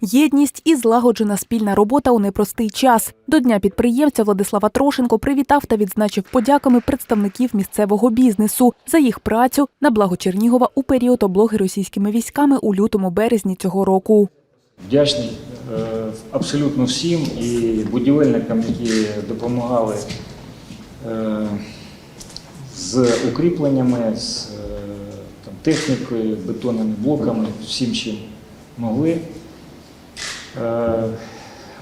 Єдність і злагоджена спільна робота у непростий час. До дня підприємця Владислава Трошенко привітав та відзначив подяками представників місцевого бізнесу за їх працю на благо Чернігова у період облоги російськими військами у лютому березні цього року. Вдячний е, абсолютно всім і будівельникам, які допомагали е, з укріпленнями, з е, технікою, бетонними блоками, всім, чим могли. Е,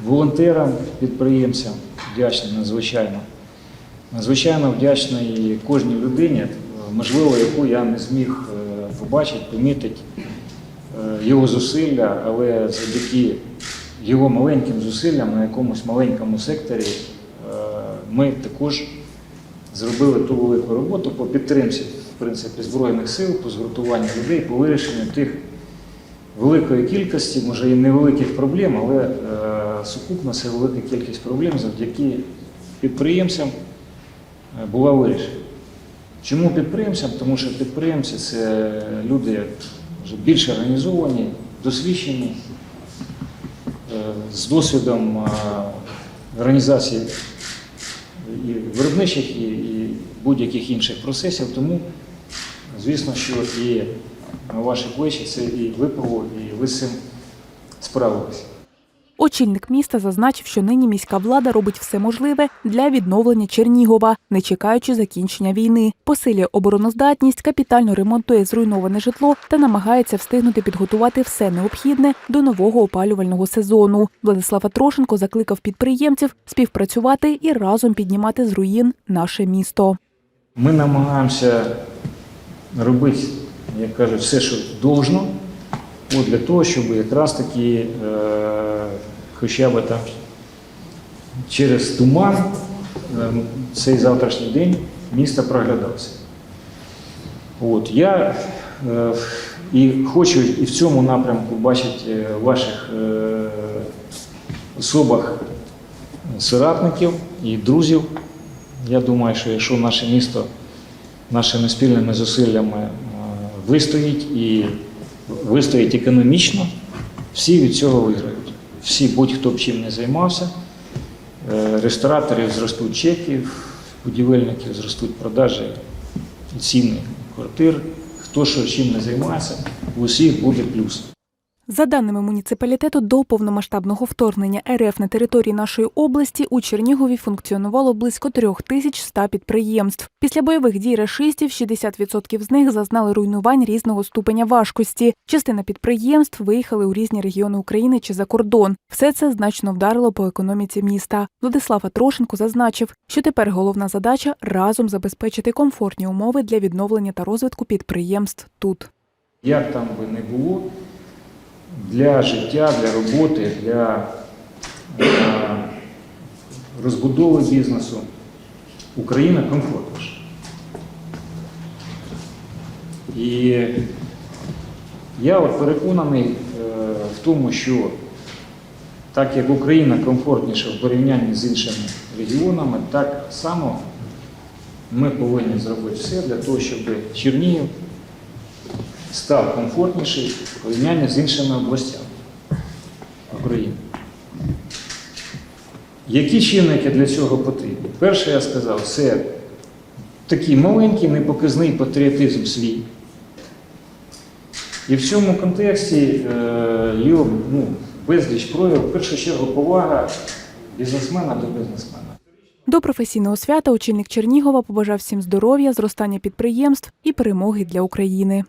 Волонтерам, підприємцям вдячний надзвичайно. Надзвичайно вдячний кожній людині, можливо, яку я не зміг е, побачити, помітити е, його зусилля, але завдяки його маленьким зусиллям на якомусь маленькому секторі ми також зробили ту велику роботу по підтримці в принципі, Збройних сил, по згуртуванню людей, по вирішенню тих великої кількості, може і невеликих проблем, але е, сукупно це велика кількість проблем завдяки підприємцям е, була вирішена. Чому підприємцям? Тому що підприємці це люди вже більш організовані, досвідчені, е, з досвідом організації і виробничих, і, будь-яких інших процесів. Тому, звісно, що і ваші плечі це і випало, і ви з цим справилися. Очільник міста зазначив, що нині міська влада робить все можливе для відновлення Чернігова, не чекаючи закінчення війни, посилює обороноздатність, капітально ремонтує зруйноване житло та намагається встигнути підготувати все необхідне до нового опалювального сезону. Владислав Атрошенко закликав підприємців співпрацювати і разом піднімати з руїн наше місто. Ми намагаємося робити, як кажуть, все, що должно, от для того, щоб якраз таки е, хоча б там через туман е, цей завтрашній день місто проглядався. От, я е, і хочу і в цьому напрямку бачити е, ваших е, особах соратників і друзів. Я думаю, що якщо наше місто нашими спільними зусиллями вистоїть і вистоїть економічно, всі від цього виграють. Всі, будь-хто б чим не займався, Е, рестораторів зростуть чеки, будівельників зростуть продажі ціни квартир. Хто що чим не займається, у усіх буде плюс. За даними муніципалітету, до повномасштабного вторгнення РФ на території нашої області у Чернігові функціонувало близько 3100 підприємств. Після бойових дій рашистів 60% з них зазнали руйнувань різного ступеня важкості. Частина підприємств виїхали у різні регіони України чи за кордон. Все це значно вдарило по економіці міста. Владислав Атрошенко зазначив, що тепер головна задача разом забезпечити комфортні умови для відновлення та розвитку підприємств тут. Як там би не було, для життя, для роботи, для е, розбудови бізнесу Україна комфортніша. І я от переконаний е, в тому, що так як Україна комфортніша в порівнянні з іншими регіонами, так само ми повинні зробити все для того, щоб Чернігів став комфортніший в порівнянні з іншими областями України. Які чинники для цього потрібні? Перше, я сказав, це такий маленький непоказний патріотизм свій. І в цьому контексті е, є ну, безліч проявів, в першу чергу, повага бізнесмена до бізнесмена. До професійного свята очільник Чернігова побажав всім здоров'я, зростання підприємств і перемоги для України.